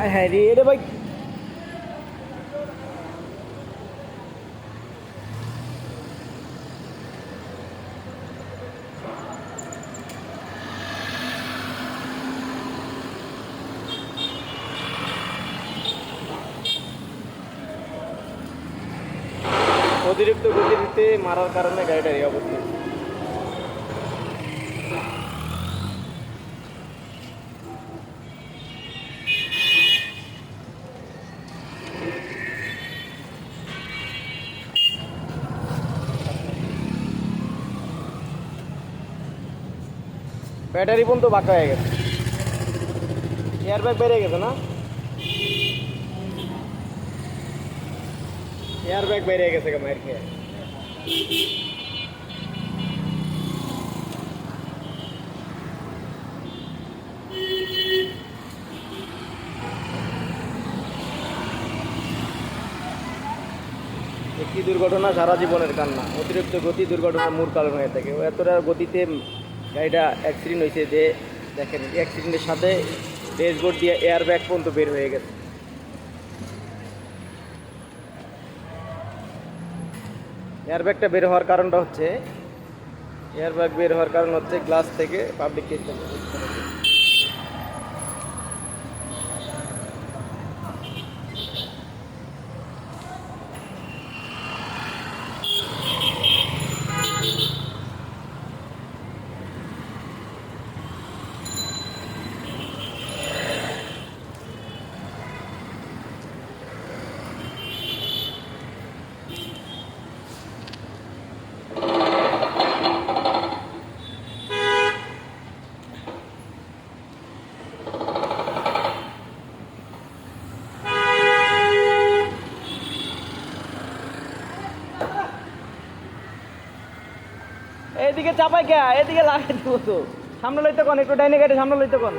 আয় হ্যাঁ রে রে ভাই। অতিরিক্ত গতিতে মারার কারণে গাড়িটার এই অবস্থা। ব্যাটারি পর্যন্ত বাঁকা হয়ে গেছে। এয়ার ব্যাগ বেড়ে গেছে না? এয়ার ব্যাগ বেরিয়ে গেছে মায়ের খেয়ে। এ কি দুর্ঘটনা? সারা জীবনের কান্না। অতিরিক্ত গতি দুর্ঘটনার মূল কারণ হয়ে থাকে। এতটা গতিতে গাড়িটা অ্যাক্সিডেন্ট হয়েছে যে, দেখেন অ্যাক্সিডেন্টের সাথে ড্যাশবোর্ড দিয়ে এয়ার ব্যাগ পর্যন্ত বের হয়ে গেছে। এয়ার ব্যাগটা বের হওয়ার কারণটা হচ্ছে এয়ার ব্যাগ বের হওয়ার কারণ হচ্ছে গ্লাস থেকে পাবলিক এইদিকে চাপাই কে? এদিকে লাগাই দিব তো। সামনে লইতে কোন? একটু ডাইনে কেটে সামনে লইতে কোন?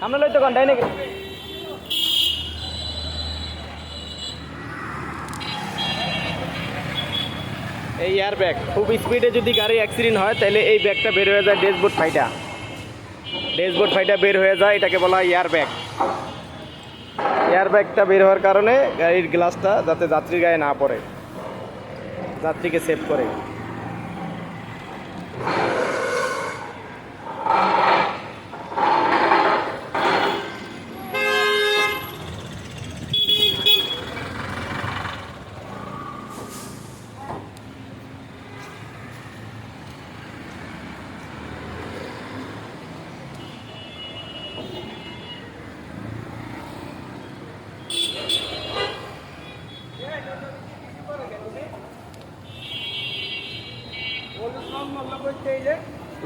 সামনে লইতে কোন? ডাইনে কেটে এই এয়ার ব্যাগ খুব স্পিডে যদি গাড়ি অ্যাক্সিডেন্ট হয়, তাহলে এই ব্যাগটা বের হয়ে যায় ড্যাশবোর্ড ফাইটা। ড্যাশবোর্ড ফাইটা বের হয়ে যায়, এটাকে বলা হয় এয়ার ব্যাগ এয়ার ব্যাগটা বের হওয়ার কারণে গাড়ির গ্লাসটা যাতে যাত্রীর গায়ে না পড়ে। যাত্রীকে সেভ করে।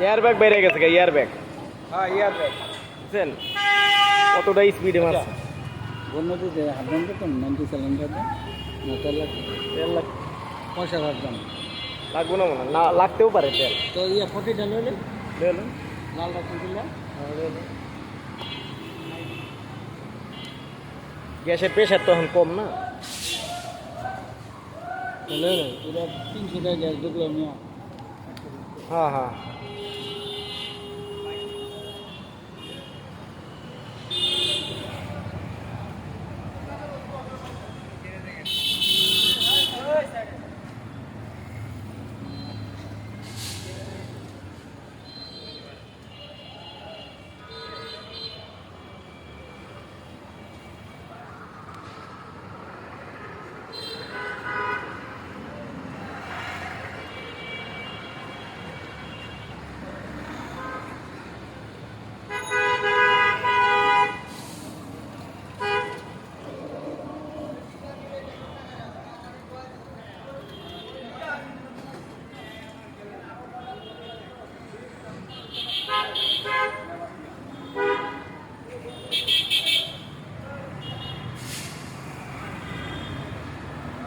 এয়ার ব্যাগ বেড়ে গেছে এয়ার ব্যাগ হ্যাঁ ইয়ার ব্যাগ বুঝছেন? কতটা স্পিডে মারছে বন্যতে হাবদান তো নাইনটি সিলিন্ডার না তেল লাগবে তেল লাগ- পয়সা রাখতাম লাগবে না মনে না লাগতেও পারে তেল। তো ইয়ে ফটিটা লইলে? দেখুন লাল রাখতে দিলে? গ্যাসের প্রেশার তো এখন কম না। তাহলে তিনশো টাকা গ্যাস ঢুকলো নিয়ে। হ্যাঁ হ্যাঁ